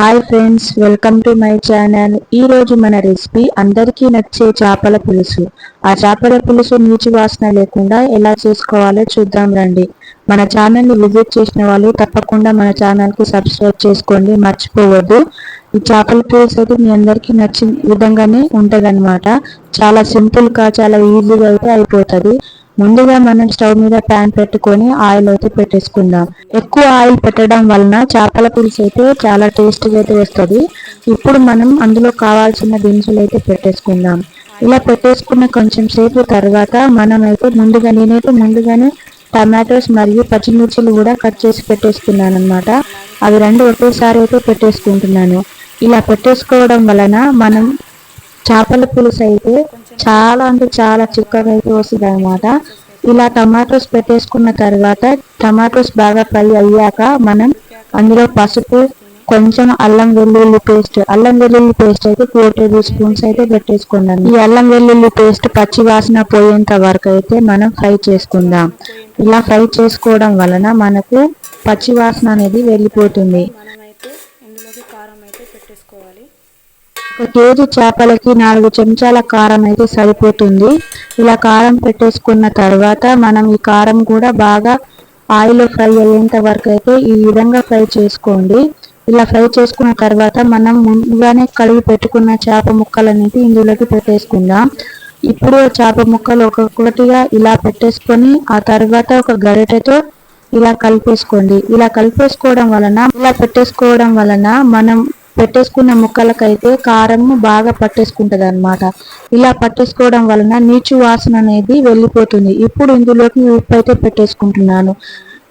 Hi friends welcome to my channel ఈ రోజు మన రెసిపీ అందరికీ నచ్చే చేపల పులుసు. ఆ చేపల పులుసు నీచు వాసన లేకుండా ఎలా చేసుకోవాలో చూద్దాం రండి. మన ఛానల్ని విజిట్ చేసిన వాళ్ళు తప్పకుండా మన ఛానల్కి సబ్స్క్రైబ్ చేసుకోండి మర్చిపోవద్దు. ఈ చేపల పులుసు అయితే మీ అందరికీ నచ్చిన విధంగానే ఉంటుంది చాలా సింపుల్గా చాలా ఈజీగా అయితే అయిపోతుంది. ముందుగా మనం స్టవ్ మీద ప్యాన్ పెట్టుకొని ఆయిల్ అయితే పెట్టేసుకుందాం. ఎక్కువ ఆయిల్ పెట్టడం వలన చేపల పులుసు అయితే చాలా టేస్ట్గా అయితే వస్తుంది. ఇప్పుడు మనం అందులో కావాల్సిన దినుసులు అయితే పెట్టేసుకుందాం. ఇలా పెట్టేసుకున్న కొంచెం సేపు తర్వాత మనం అయితే ముందుగా నేనైతే ముందుగానే టమాటోస్ మరియు పచ్చిమిర్చిలు కూడా కట్ చేసి పెట్టేసుకున్నాను అనమాట అవి రెండు ఒకేసారి అయితే పెట్టేసుకుంటున్నాను. ఇలా పెట్టేసుకోవడం వలన మనం చేపల పులుసు అయితే చాలా అంటే చాలా చిక్కగా అయితే వస్తుంది అనమాట ఇలా టమాటోస్ పెట్టేసుకున్న తర్వాత టమాటోస్ బాగా ఫ్రై అయ్యాక మనం అందులో పసుపు కొంచెం అల్లం వెల్లుల్లి పేస్ట్ అల్లం వెల్లుల్లి పేస్ట్ అయితే ఫోర్ టేబుల్ స్పూన్స్ అయితే పెట్టేసుకుందాం ఈ అల్లం వెల్లుల్లి పేస్ట్ పచ్చి వాసన పోయేంత వరకు అయితే మనం ఫ్రై చేసుకుందాం. ఇలా ఫ్రై చేసుకోవడం వలన మనకు పచ్చి వాసన అనేది వెళ్ళిపోతుంది ఇందులోకి కారం అయితే పెట్టేసుకోవాలి ఒక కేజీ చేపలకి నాలుగు చెంచాల కారం అయితే సరిపోతుంది. ఇలా కారం పెట్టేసుకున్న తర్వాత మనం ఈ కారం కూడా బాగా ఆయిల్ ఫ్రై అయ్యేంత వరకు అయితే ఈ విధంగా ఫ్రై చేసుకోండి. ఇలా ఫ్రై చేసుకున్న తర్వాత మనం ముందుగానే కడిగి పెట్టుకున్న చేప ముక్కలు అనేది ఇందులోకి పెట్టేసుకుందాం. ఇప్పుడు చేప ముక్కలు ఒక్కొక్కటిగా ఇలా పెట్టేసుకొని ఆ తర్వాత ఒక గరిటెతో ఇలా కలిపేసుకోండి. ఇలా కలిపేసుకోవడం వలన ఇలా పెట్టేసుకోవడం వలన మనం పెట్టేసుకున్న ముక్కలకైతే కారం బాగా పట్టేసుకుంటుంది అనమాట ఇలా పట్టేసుకోవడం వలన నీచు వాసన అనేది వెళ్ళిపోతుంది. ఇప్పుడు ఇందులోకి ఉప్పు అయితే పెట్టేసుకుంటున్నాను.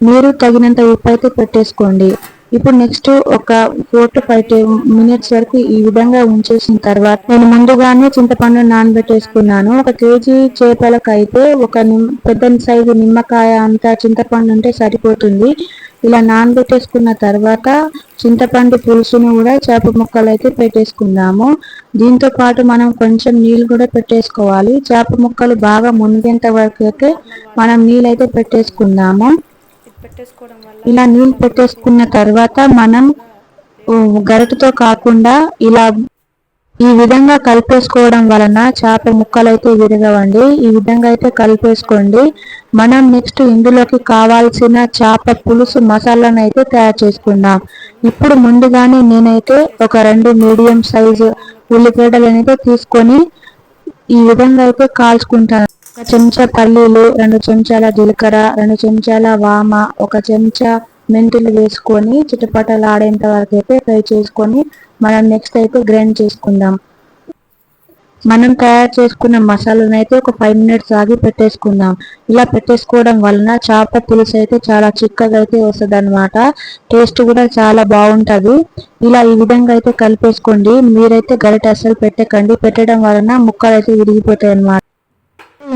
మీరు తగినంత ఉప్పు అయితే పెట్టేసుకోండి. ఇప్పుడు నెక్స్ట్ ఒక ఫోర్ టు ఫైవ్ మినిట్స్ వరకు ఈ విధంగా ఉంచేసిన తర్వాత నేను ముందుగానే చింతపండు నానబెట్టేసుకున్నాను. ఒక కేజీ చేపలకైతే ఒక పెద్ద సైజు నిమ్మకాయ అంత చింతపండు ఉంటే సరిపోతుంది. ఇలా నానబెట్టేసుకున్న తర్వాత చింతపండు పులుసును కూడా చేప ముక్కలు అయితే పెట్టేసుకుందాము. దీంతో పాటు మనం కొంచెం నీళ్ళు కూడా పెట్టేసుకోవాలి. చేప ముక్కలు బాగా మునిగేంత వరకు అయితే మనం నీళ్ళు అయితే పెట్టేసుకుందాము. ఇలా నీళ్ళు పెట్టేసుకున్న తర్వాత మనం గరిటతో కాకుండా ఇలా ఈ విధంగా కలిపేసుకోవడం వలన చేప ముక్కలు అయితే విరగవండి. ఈ విధంగా అయితే కలిపేసుకోండి. మనం నెక్స్ట్ ఇందులోకి కావాల్సిన చేప పులుసు మసాలాను అయితే తయారు చేసుకుందాం. ఇప్పుడు ముందుగానే నేనైతే ఒక రెండు మీడియం సైజు ఉల్లిగడ్డలు అయితే తీసుకొని ఈ విధంగా అయితే కాల్చుకుంటాను. ఒక చెంచా పల్లీలు రెండు చెంచాల జీలకర్ర రెండు చెంచాల వామ ఒక చెంచా మెంతులు వేసుకొని చిటపటలాడేంత వరకు అయితే ఫ్రై చేసుకొని మనం నెక్స్ట్ అయితే గ్రైండ్ చేసుకుందాం. మనం తయారు చేసుకున్న మసాలాను అయితే ఒక ఫైవ్ మినిట్స్ ఆగి పెట్టేసుకుందాం. ఇలా పెట్టేసుకోవడం వలన చేప పులుసు అయితే చాలా చిక్కగా అయితే వస్తుంది అనమాట టేస్ట్ కూడా చాలా బాగుంటుంది. ఇలా ఈ విధంగా అయితే కలిపేసుకోండి. మీరైతే గరిట అసలు పెట్టకండి. పెట్టడం వలన ముక్కలు అయితే విరిగిపోతాయి అనమాట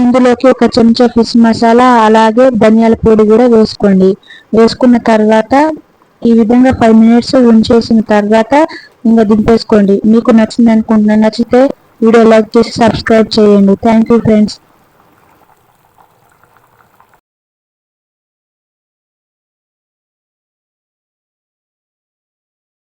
ఇందులోకి ఒక చెంచా ఫిష్ మసాలా అలాగే ధనియాల పొడి కూడా వేసుకోండి. వేసుకున్న తర్వాత ఈ విధంగా ఫైవ్ మినిట్స్ ఉంచేసిన తర్వాత ఇంకా దింపేసుకోండి. మీకు నచ్చింది అనుకుంటున్నాను నచ్చితే వీడియో లైక్ చేసి సబ్స్క్రైబ్ చేయండి. Thank you friends